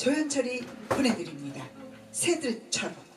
조현철이 보내드립니다. 새들처럼.